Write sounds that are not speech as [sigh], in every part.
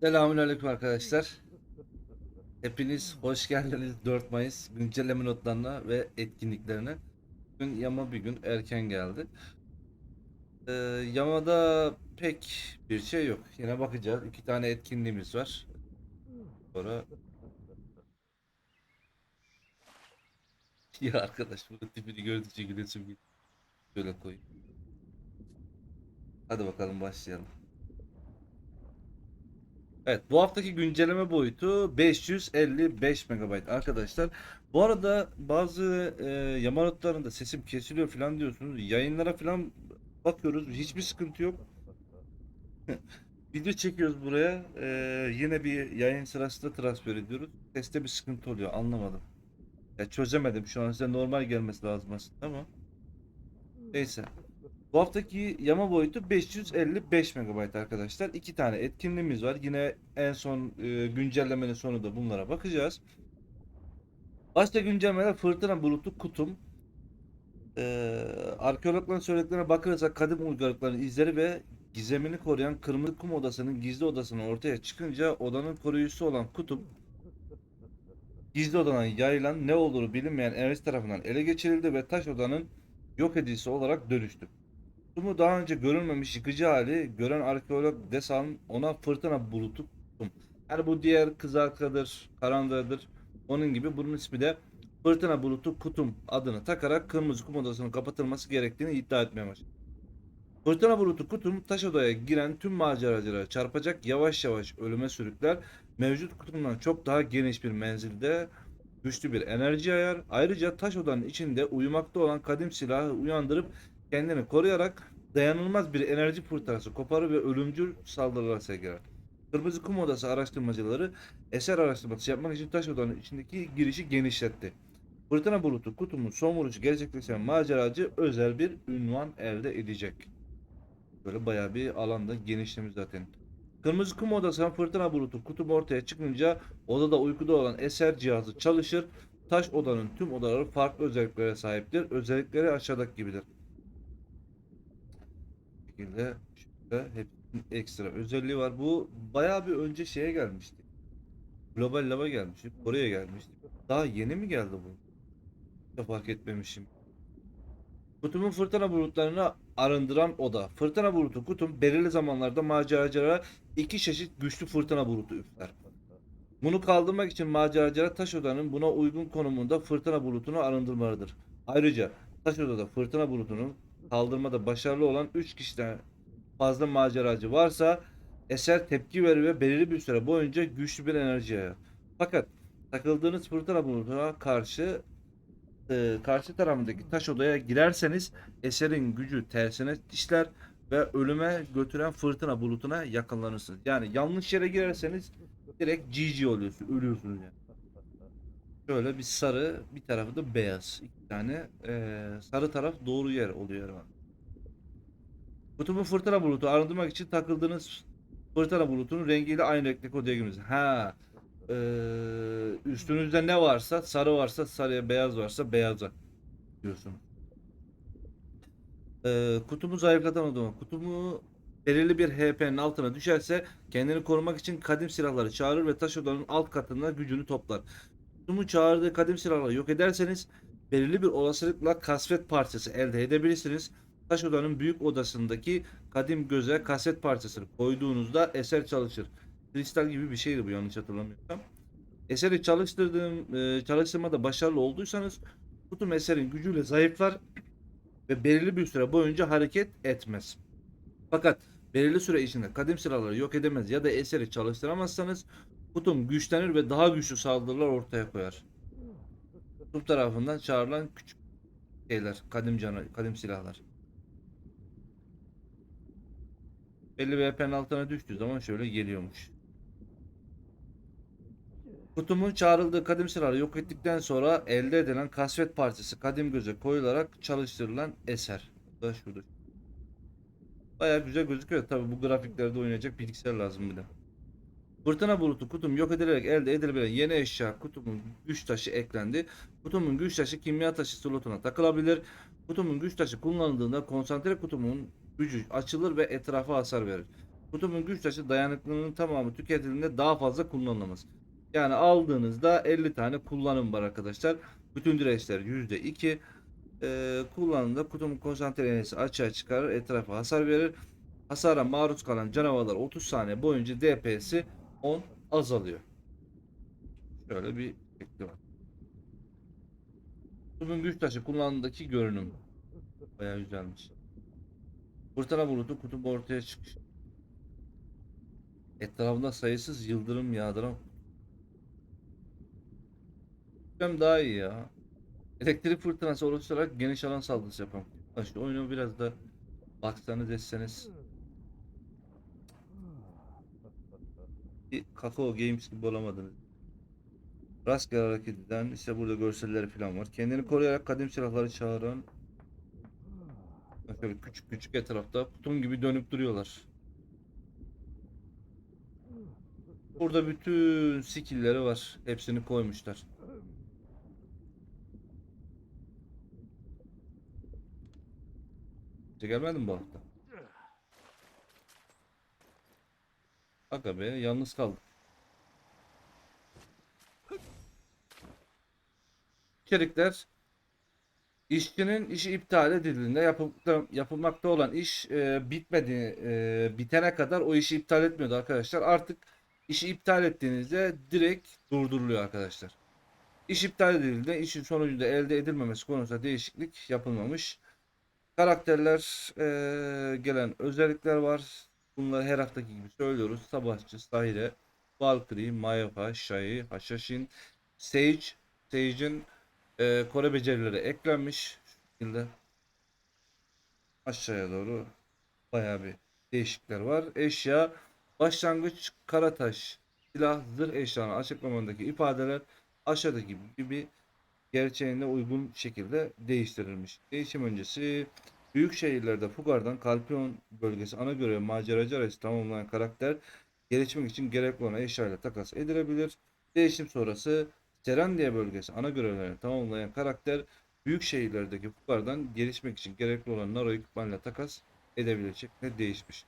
Selamünaleyküm arkadaşlar. Hepiniz hoş geldiniz 4 Mayıs güncelleme notlarına ve etkinliklerine. Bugün yama bir gün erken geldi. Ee, yamada pek bir şey yok. Yine bakacağız. İki tane etkinliğimiz var. Sonra [laughs] ya arkadaş bu tipini gördükçe gülesim geliyor. Şöyle koyayım. Hadi bakalım başlayalım. Evet bu haftaki güncelleme boyutu 555 MB arkadaşlar. Bu arada bazı e, yama notlarında sesim kesiliyor falan diyorsunuz. Yayınlara falan bakıyoruz. Hiçbir sıkıntı yok. [laughs] Video çekiyoruz buraya. E, yine bir yayın sırasında transfer ediyoruz. Seste bir sıkıntı oluyor. Anlamadım. Ya çözemedim. Şu an size normal gelmesi lazım aslında ama. Neyse. Bu haftaki yama boyutu 555 MB arkadaşlar. İki tane etkinliğimiz var. Yine en son e, güncellemenin sonunda bunlara bakacağız. Başta güncellemeler fırtına bulutu kutum. Ee, arkeologların söylediklerine bakılırsa kadim uygarlıkların izleri ve gizemini koruyan kırmızı kum odasının gizli odasının ortaya çıkınca odanın koruyucusu olan kutup gizli odadan yayılan ne olduğunu bilinmeyen enerji tarafından ele geçirildi ve taş odanın yok edicisi olarak dönüştü. Kutumu daha önce görülmemiş yıkıcı hali gören arkeolog Desan ona fırtına bulutu kutum. Yani bu diğer kızarkadır, karandadır. Onun gibi bunun ismi de fırtına bulutu kutum adını takarak kırmızı kum odasının kapatılması gerektiğini iddia etmeye başladı. Fırtına bulutu kutum taş odaya giren tüm maceracılara çarpacak yavaş yavaş ölüme sürükler. Mevcut kutumdan çok daha geniş bir menzilde güçlü bir enerji yayar. Ayrıca taş odanın içinde uyumakta olan kadim silahı uyandırıp kendini koruyarak dayanılmaz bir enerji fırtınası koparır ve ölümcül saldırılara sergiler. Kırmızı Kum Odası araştırmacıları eser araştırması yapmak için taş odanın içindeki girişi genişletti. Fırtına bulutu kutumun son vuruşu gerçekleşen maceracı özel bir ünvan elde edecek. Böyle bayağı bir alanda genişlemiş zaten. Kırmızı Kum Odası'nın fırtına bulutu kutum ortaya çıkınca odada uykuda olan eser cihazı çalışır. Taş odanın tüm odaları farklı özelliklere sahiptir. Özellikleri aşağıdaki gibidir şekilde şurada hepsinin ekstra özelliği var. Bu bayağı bir önce şeye gelmişti. Global Lab'a gelmişti. Kore'ye gelmişti. Daha yeni mi geldi bu? Hiç fark etmemişim. Kutumun fırtına bulutlarını arındıran oda. Fırtına bulutu kutum belirli zamanlarda maceracılara iki çeşit güçlü fırtına bulutu üfler. Bunu kaldırmak için maceracılar taş odanın buna uygun konumunda fırtına bulutunu arındırmalıdır. Ayrıca taş odada fırtına bulutunun kaldırmada başarılı olan 3 kişiden fazla maceracı varsa eser tepki verir ve belirli bir süre boyunca güçlü bir enerji yayar. Fakat takıldığınız fırtına bulutuna karşı e, karşı tarafındaki taş odaya girerseniz eserin gücü tersine işler ve ölüme götüren fırtına bulutuna yakınlanırsınız. Yani yanlış yere girerseniz direkt GG oluyorsunuz, ölüyorsunuz yani. Şöyle bir sarı, bir tarafı da beyaz. İki tane eee, sarı taraf doğru yer oluyor herhalde. Kutubu fırtına bulutu arındırmak için takıldığınız fırtına bulutunun rengiyle aynı renkteki odaya giriniz. Ha. eee, üstünüzde ne varsa, sarı varsa sarıya, beyaz varsa beyaza diyorsun. Eee kutumu zayıflatan odama. Kutumu belirli bir HP'nin altına düşerse kendini korumak için kadim silahları çağırır ve taş odanın alt katında gücünü toplar. Kutumu çağırdığı kadim silahları yok ederseniz belirli bir olasılıkla kasvet parçası elde edebilirsiniz. Taş odanın büyük odasındaki kadim göze kaset parçasını koyduğunuzda eser çalışır. Kristal gibi bir şeydi bu yanlış hatırlamıyorsam. Eseri çalıştırdığım e, çalıştırmada başarılı olduysanız kutum eserin gücüyle zayıflar ve belirli bir süre boyunca hareket etmez. Fakat belirli süre içinde kadim silahları yok edemez ya da eseri çalıştıramazsanız kutum güçlenir ve daha güçlü saldırılar ortaya koyar. Kutum tarafından çağrılan küçük şeyler, kadim cana, kadim silahlar. Belli bir HP'nin altına düştüğü zaman şöyle geliyormuş. Kutumun çağrıldığı kadim silahları yok ettikten sonra elde edilen kasvet parçası kadim göze koyularak çalıştırılan eser. Bu da şurada. Bayağı güzel gözüküyor. Tabi bu grafiklerde oynayacak bilgisayar lazım bir de. Fırtına bulutu kutum yok edilerek elde edilebilen yeni eşya kutumun güç taşı eklendi. Kutumun güç taşı kimya taşı slotuna takılabilir. Kutumun güç taşı kullanıldığında konsantre kutumun gücü açılır ve etrafa hasar verir. Kutumun güç taşı dayanıklılığının tamamı tüketildiğinde daha fazla kullanılamaz. Yani aldığınızda 50 tane kullanım var arkadaşlar. Bütün dirençler %2. Ee, kullandığında kutumun konsantre enerjisi açığa çıkarır. Etrafa hasar verir. Hasara maruz kalan canavarlar 30 saniye boyunca DPS'i 10 azalıyor. Şöyle bir şekli var. Güç taşı kullandığındaki görünüm. Bayağı güzelmiş. Fırtına bulutu kutup ortaya çıkış. Etrafında sayısız yıldırım yağdıran Hem daha iyi ya. Elektrik fırtınası oluşturarak geniş alan saldırısı yapan. Şu oyunu biraz da baksanız etseniz. Bir Kakao Games gibi olamadınız. Rastgele hareket eden işte burada görselleri falan var. Kendini koruyarak kadim silahları çağıran Şöyle küçük küçük etrafta kutum gibi dönüp duruyorlar. Burada bütün skill'leri var. Hepsini koymuşlar. Gelmedin bu hafta. Aga be yalnız kaldım. İçerikler İşçinin işi iptal edildiğinde yapılmakta, yapılmakta olan iş e, bitmedi e, bitene kadar o işi iptal etmiyordu arkadaşlar. Artık işi iptal ettiğinizde direkt durduruluyor arkadaşlar. İş iptal edildiğinde işin sonucunda elde edilmemesi konusunda değişiklik yapılmamış. Karakterler e, gelen özellikler var. Bunları her haftaki gibi söylüyoruz. Savaşçı, Sahire, Valkyrie, Mayfa, Shai, Hashashin, Sage, Sage'in e, Kore becerileri eklenmiş. Şu şekilde aşağıya doğru bayağı bir değişiklikler var. Eşya, başlangıç, karataş, silah, zırh eşyanın açıklamadaki ifadeler aşağıdaki gibi gerçeğine uygun şekilde değiştirilmiş. Değişim öncesi büyük şehirlerde Fugar'dan Kalpion bölgesi ana görev maceracı arası tamamlayan karakter gelişmek için gerekli olan eşyayla takas edilebilir. Değişim sonrası Serendiye bölgesi ana görevlerini tamamlayan karakter büyük şehirlerdeki Fugar'dan gelişmek için gerekli olan Naro ekipmanla takas edebilir şeklinde değişmiş.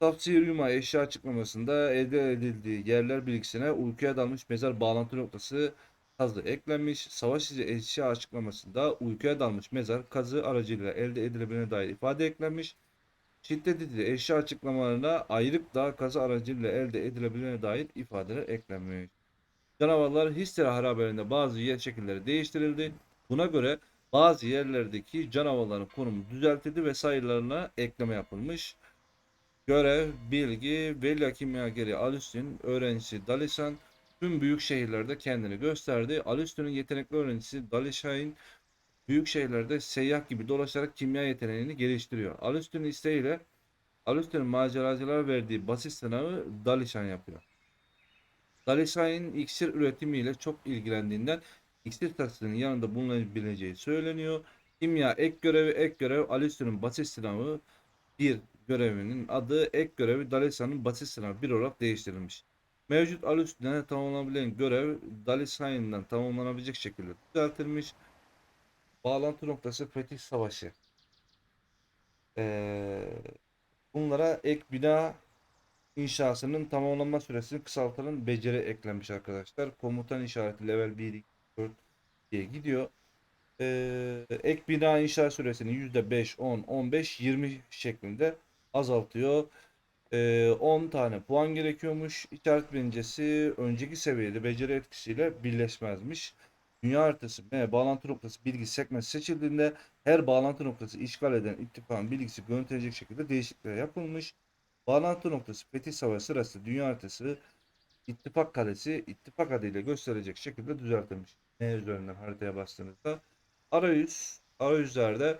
Tafsir Yuma eşya açıklamasında elde edildiği yerler bilgisine uykuya dalmış mezar bağlantı noktası kazı eklenmiş. Savaş izi eşya açıklamasında uykuya dalmış mezar kazı aracılığıyla elde edilebilene dair ifade eklenmiş. Şiddetli eşya açıklamalarına ayrık da kazı aracılığıyla elde edilebilene dair ifadeler eklenmiş. Canavarlar Histera harabelerinde bazı yer şekilleri değiştirildi. Buna göre bazı yerlerdeki canavarların konumu düzeltildi ve sayılarına ekleme yapılmış. Görev, bilgi, Velia kimyageri Alustin, öğrencisi Dalisan tüm büyük şehirlerde kendini gösterdi. Alustin'in yetenekli öğrencisi Dalishain büyük şehirlerde seyyah gibi dolaşarak kimya yeteneğini geliştiriyor. Alustin'in isteğiyle Alustin'in maceracılara verdiği basit sınavı Dalishan yapıyor. Dalishain iksir üretimiyle çok ilgilendiğinden iksir taksinin yanında bulunabileceği söyleniyor. Kimya ek görevi ek görev Alustin'in basit sınavı bir görevinin adı ek görevi Dalisa'nın basit sınavı bir olarak değiştirilmiş. Mevcut Alustin'e tamamlanabilen görev Dalisa'ndan tamamlanabilecek şekilde düzeltilmiş. Bağlantı noktası Fetih Savaşı. Ee, bunlara ek bina inşasının tamamlanma süresini kısaltılan beceri eklenmiş arkadaşlar. Komutan işareti level 1, 2, 4 diye gidiyor. Ee, ek bina inşa süresini %5, 10, 15, 20 şeklinde azaltıyor. Ee, 10 tane puan gerekiyormuş. İşaret bilincesi önceki seviyede beceri etkisiyle birleşmezmiş. Dünya haritası ve bağlantı noktası bilgi sekmesi seçildiğinde her bağlantı noktası işgal eden ittifakın bilgisi görüntülecek şekilde değişiklikler yapılmış. Bağlantı noktası Fetih Savaşı sırası dünya haritası ittifak kalesi ittifak adıyla gösterecek şekilde düzeltilmiş. Ne üzerinden haritaya bastığınızda arayüz arayüzlerde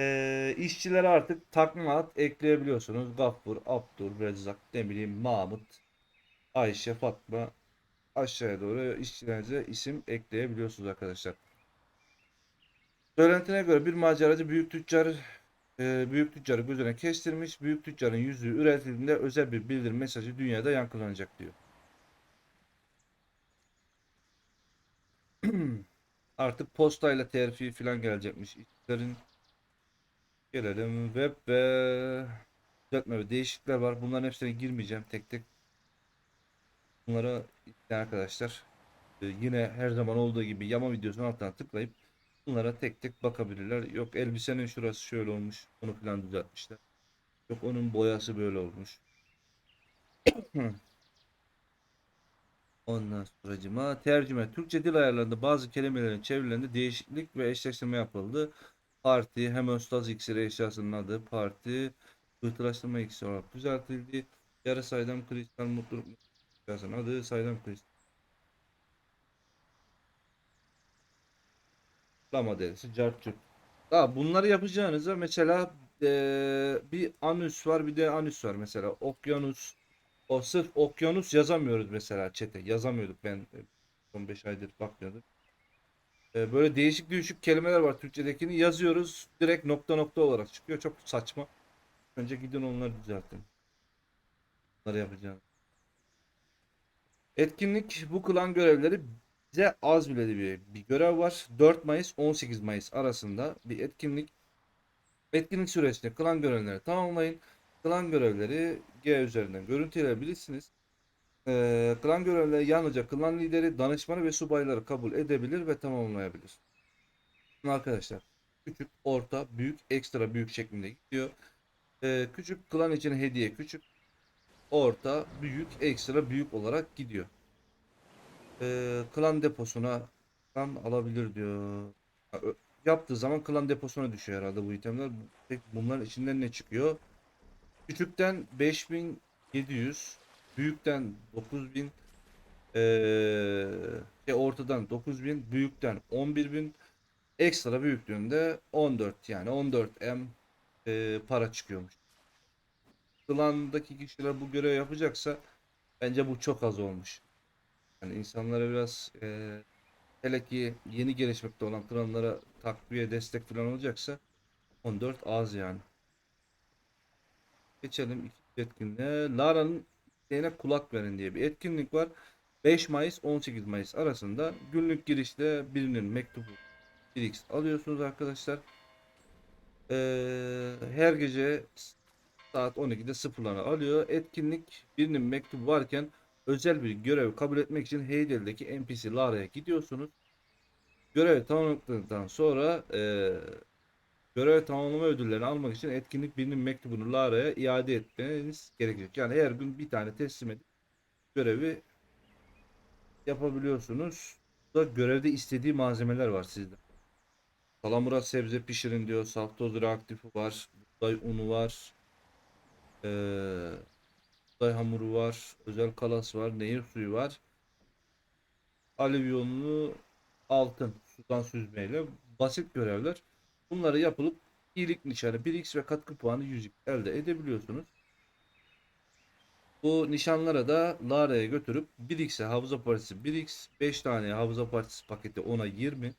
eee işçilere artık takma ad ekleyebiliyorsunuz. Gaffur, Abdur, Rezzak, ne bileyim Mahmut, Ayşe, Fatma aşağıya doğru işçilerinize isim ekleyebiliyorsunuz arkadaşlar. Söylentine göre bir maceracı büyük tüccar e, büyük tüccarı gözüne kestirmiş. Büyük tüccarın yüzüğü üretildiğinde özel bir bildirim mesajı dünyada yankılanacak diyor. [clears throat] Artık postayla terfi falan gelecekmiş. İşçilerin gelelim web ve düzeltme ve değişiklikler var. Bunların hepsine girmeyeceğim tek tek. Bunlara arkadaşlar e, yine her zaman olduğu gibi yama videosunun altına tıklayıp bunlara tek tek bakabilirler. Yok elbisenin şurası şöyle olmuş. Onu falan düzeltmişler. Yok onun boyası böyle olmuş. [clears throat] Ondan sonracıma tercüme. Türkçe dil ayarlarında bazı kelimelerin çevirilerinde değişiklik ve eşleştirme yapıldı. Parti, hemostaz iksiri eşyasının adı parti, pıhtılaştırma iksiri olarak düzeltildi. Yarı saydam kristal mutluluk eşyasının adı saydam kristal. Lama derisi, cartçuk. Daha bunları yapacağınıza mesela eee, bir anüs var bir de anüs var mesela okyanus o sırf okyanus yazamıyoruz mesela çete yazamıyorduk ben son 5 aydır bakmıyordum. E, böyle değişik değişik kelimeler var Türkçedekini yazıyoruz direkt nokta nokta olarak çıkıyor çok saçma. Önce gidin onları düzeltin. Bunları yapacağım. Etkinlik bu kılan görevleri bize az bile bir, bir görev var. 4 Mayıs 18 Mayıs arasında bir etkinlik. Etkinlik süresinde kılan görevleri tamamlayın. Klan görevleri G üzerinden görüntüleyebilirsiniz. Ee, klan görevleri yalnızca klan lideri, danışmanı ve subayları kabul edebilir ve tamamlayabilir. Arkadaşlar küçük, orta, büyük, ekstra büyük şeklinde gidiyor. Ee, küçük klan için hediye küçük, orta, büyük, ekstra büyük olarak gidiyor. Ee, klan deposuna klan alabilir diyor. Yaptığı zaman klan deposuna düşüyor herhalde bu itemler. Bunların içinden ne çıkıyor? Küçükten 5700, büyükten 9000, eee şey ortadan 9000, büyükten 11000, ekstra büyüklüğünde 14 yani 14 M eee, para çıkıyormuş. Klandaki kişiler bu görevi yapacaksa bence bu çok az olmuş. Yani insanlara biraz eee hele ki yeni gelişmekte olan klanlara takviye destek falan olacaksa 14 az yani. Geçelim ikinci etkinliğe. Lara'nın isteğine kulak verin diye bir etkinlik var. 5 Mayıs 18 Mayıs arasında günlük girişte birinin mektubu 1x alıyorsunuz arkadaşlar. Ee, her gece saat 12'de sıfırlarını alıyor. Etkinlik birinin mektubu varken özel bir görev kabul etmek için Heydel'deki NPC Lara'ya gidiyorsunuz. Görevi tamamladıktan sonra eee Görev tamamlama ödüllerini almak için etkinlik birinin mektubunu Lara'ya iade etmeniz gerekecek. Yani her gün bir tane teslim edip görevi yapabiliyorsunuz. Da görevde istediği malzemeler var sizde. Salamura sebze pişirin diyor. Saltoz reaktifi var. Buğday unu var. Ee, buğday hamuru var. Özel kalas var. Nehir suyu var. Alivyonlu altın sudan süzmeyle basit görevler. Bunları yapılıp iyilik nişanı 1x ve katkı puanı 100 elde edebiliyorsunuz. Bu nişanlara da Lara'ya götürüp 1x'e hafıza partisi 1x, 5 tane hafıza partisi paketi ona 20,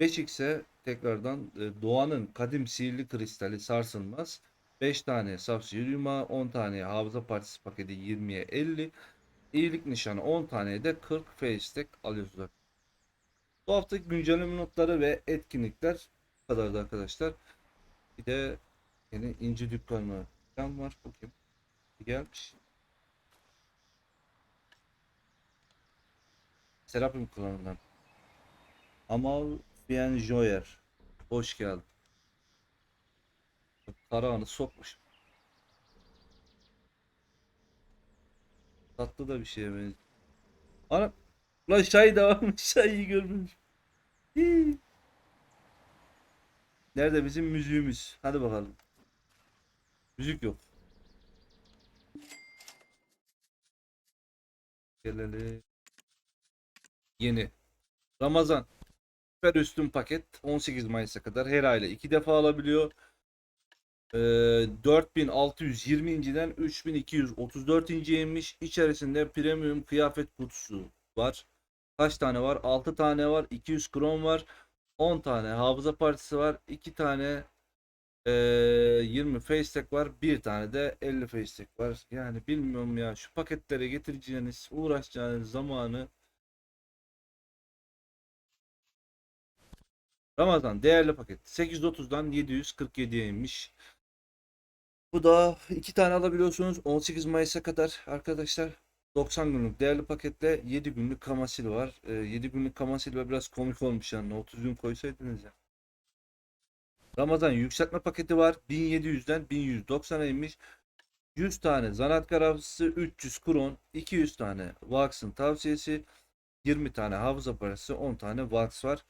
5x'e tekrardan e, Doğan'ın kadim sihirli kristali sarsılmaz, 5 tane Sapsiyuma, 10 tane hafıza partisi paketi 20'ye 50, iyilik nişanı 10 tane de 40 face alıyorsunuz. Bu haftaki güncelleme notları ve etkinlikler bu kadardı arkadaşlar. Bir de yeni inci dükkanı falan var. Bakayım. Gelmiş. Serapim klanından. Amal Fienjoyer. Hoş geldin. Tarağını sokmuş. Tatlı da bir şeye benziyor. Ana. Lan şay da varmış. Şayı [laughs] görmemiş. Hii. Nerede bizim müziğimiz? Hadi bakalım. Müzik yok. Gelelim. Yeni. Ramazan. Süper üstün paket 18 Mayıs'a kadar her aile iki defa alabiliyor. Ee, 4620 inciden 3234 inci inmiş. İçerisinde premium kıyafet kutusu var. Kaç tane var? 6 tane var. 200 krom var. 10 tane hafıza partisi var. 2 tane eee 20 face tag var. 1 tane de 50 face tag var. Yani bilmiyorum ya şu paketlere getireceğiniz, uğraşacağınız zamanı Ramazan değerli paket 830'dan 747'ye inmiş. Bu da iki tane alabiliyorsunuz 18 Mayıs'a kadar arkadaşlar. 90 günlük değerli paketle 7 günlük Kamasil var. Ee, 7 günlük Kamasil var biraz komik olmuş yani 30 gün koysaydınız ya. Ramazan yükseltme paketi var. 1700'den 1190'a inmiş. 100 tane zanaat avcısı, 300 kron, 200 tane Vax'ın tavsiyesi, 20 tane hafıza parası, 10 tane Vax var.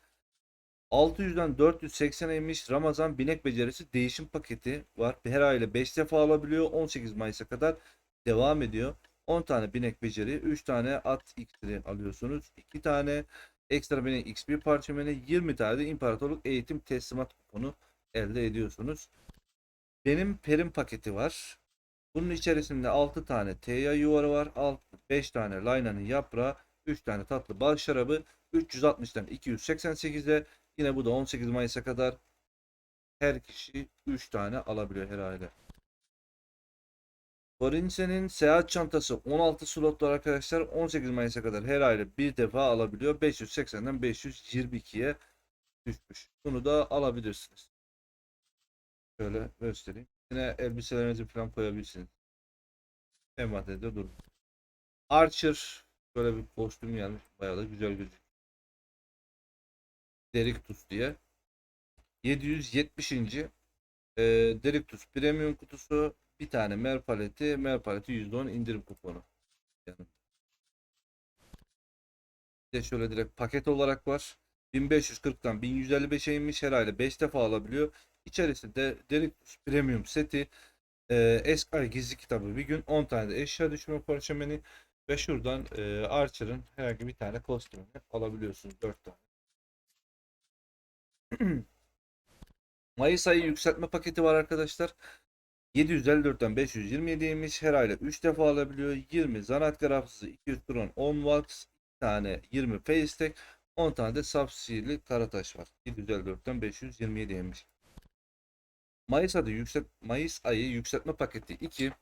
600'den 480'e inmiş Ramazan binek becerisi değişim paketi var. Her aile 5 defa alabiliyor. 18 Mayıs'a kadar devam ediyor. 10 tane binek beceri, 3 tane at iksiri alıyorsunuz. 2 tane ekstra binek XP parçamanı, 20 tane de imparatorluk eğitim teslimat kuponu elde ediyorsunuz. Benim perim paketi var. Bunun içerisinde 6 tane teya yuvarı var. 5 tane laynanın yaprağı, 3 tane tatlı bal şarabı, 360'tan 288'e yine bu da 18 Mayıs'a kadar her kişi 3 tane alabiliyor her aile. Forinse'nin seyahat çantası 16 slotlu arkadaşlar 18 Mayıs'a kadar her aile bir defa alabiliyor. 580'den 522'ye düşmüş. Bunu da alabilirsiniz. Şöyle göstereyim. Yine elbiselerinizi falan koyabilirsiniz. Envanterde durun. Archer böyle bir kostüm gelmiş. Bayağı da güzel gözüküyor. Deriktus diye. 770. E, Deriktus Premium kutusu. Bir tane mer paleti. Mer paleti %10 indirim kuponu. Yani. Bir de şöyle direkt paket olarak var. 1540'tan 1155'e inmiş. Her aile 5 defa alabiliyor. İçerisinde Deriktus Premium seti. E, Eskay gizli kitabı bir gün 10 tane de eşya düşürme parçameni ve şuradan e, Archer'ın herhangi bir tane kostümünü alabiliyorsunuz 4 tane. [clears throat] Mayıs ayı yükseltme paketi var arkadaşlar. 754'ten 527'ymiş. Her ayda 3 defa alabiliyor. 20 zanaatkar hafızası, 200 kron, 10 wax, 2 tane 20 facetag, 10 tane de subsili karataş var. 754'ten 527'ymiş. Mayıs ayı yükselt Mayıs ayı yükseltme paketi 2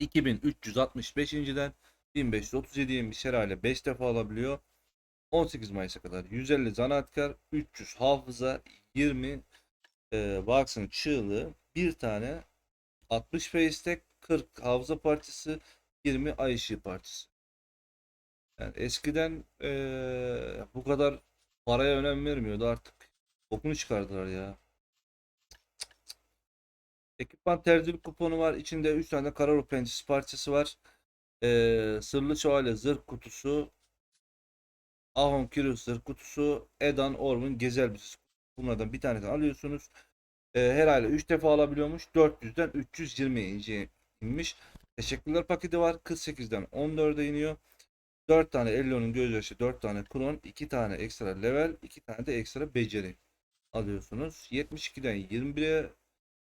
2365'inciden 1537'ymiş. Her aile 5 defa alabiliyor. 18 Mayıs'a kadar 150 zanaatkar, 300 hafıza, 20 e, Vax'ın çığlığı, bir tane 60 facetag, 40 hafıza parçası, 20 ay parçası. Yani eskiden e, bu kadar paraya önem vermiyordu artık. Bokunu çıkardılar ya. Ekipman terzilik kuponu var. İçinde 3 tane kara ruh pençesi parçası var. E, sırlı şövalye zırh kutusu, Ahon Kirus'tır kutusu, Edan Ormun Gezel elbisesi. Bunlardan bir tanesini alıyorsunuz. Ee, her aile 3 defa alabiliyormuş. 400'den 320'ye inmiş. Teşekkürler paketi var. 48'den 14'e iniyor. 4 tane Ellio'nun gözyaşı, 4 tane Kron, 2 tane ekstra level, 2 tane de ekstra beceri alıyorsunuz. 72'den 21'e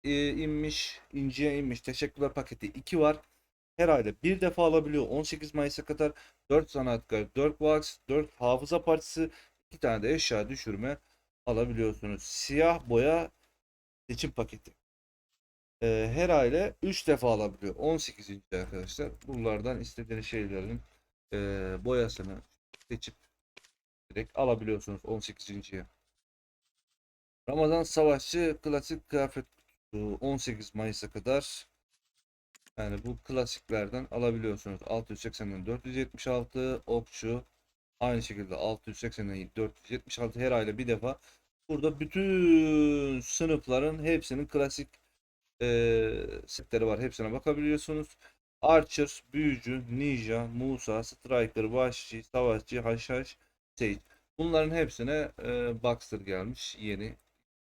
e, inmiş, inciye inmiş. Teşekkürler paketi 2 var. Her ayda bir defa alabiliyor. 18 Mayıs'a kadar 4 sanatkar, 4 wax, 4 hafıza parçası, 2 tane de eşya düşürme alabiliyorsunuz. Siyah boya seçim paketi. Ee, her aile 3 defa alabiliyor. 18. arkadaşlar. Bunlardan istediğiniz şeylerin e, boyasını seçip direkt alabiliyorsunuz 18.ye. Ramazan Savaşçı klasik kıyafet 18 Mayıs'a kadar yani bu klasiklerden alabiliyorsunuz. 680'den 476 okçu aynı şekilde 680'den 476 her ayda bir defa. Burada bütün sınıfların hepsinin klasik e, setleri var. Hepsine bakabiliyorsunuz. Archer, Büyücü, Ninja, Musa, Striker, Vahşi, Savaşçı, Haşhaş, Sage. Bunların hepsine e, Boxer gelmiş. Yeni.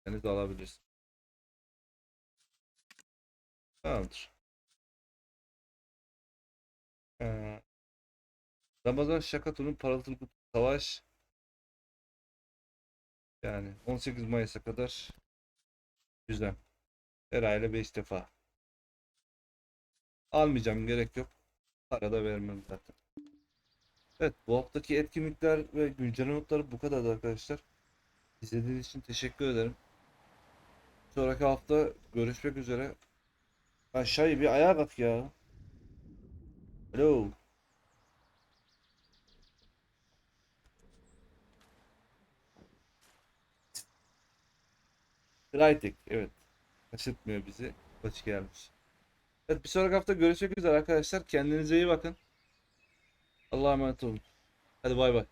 Yani alabilirsiniz. Tamamdır. Ee, Ramazan Şakatun'un parıltılı kutu savaş yani 18 Mayıs'a kadar güzel. Her aile 5 defa. Almayacağım gerek yok. Para da vermem zaten. Evet bu haftaki etkinlikler ve güncel notları bu kadardı arkadaşlar. İzlediğiniz için teşekkür ederim. Sonraki hafta görüşmek üzere. Aşağıya bir ayağa kalk ya. Hello. Crytek evet. Şaşırtmıyor bizi. Hoş gelmiş. Evet, bir sonraki hafta görüşmek üzere arkadaşlar. Kendinize iyi bakın. Allah'a emanet olun. Hadi bay bay.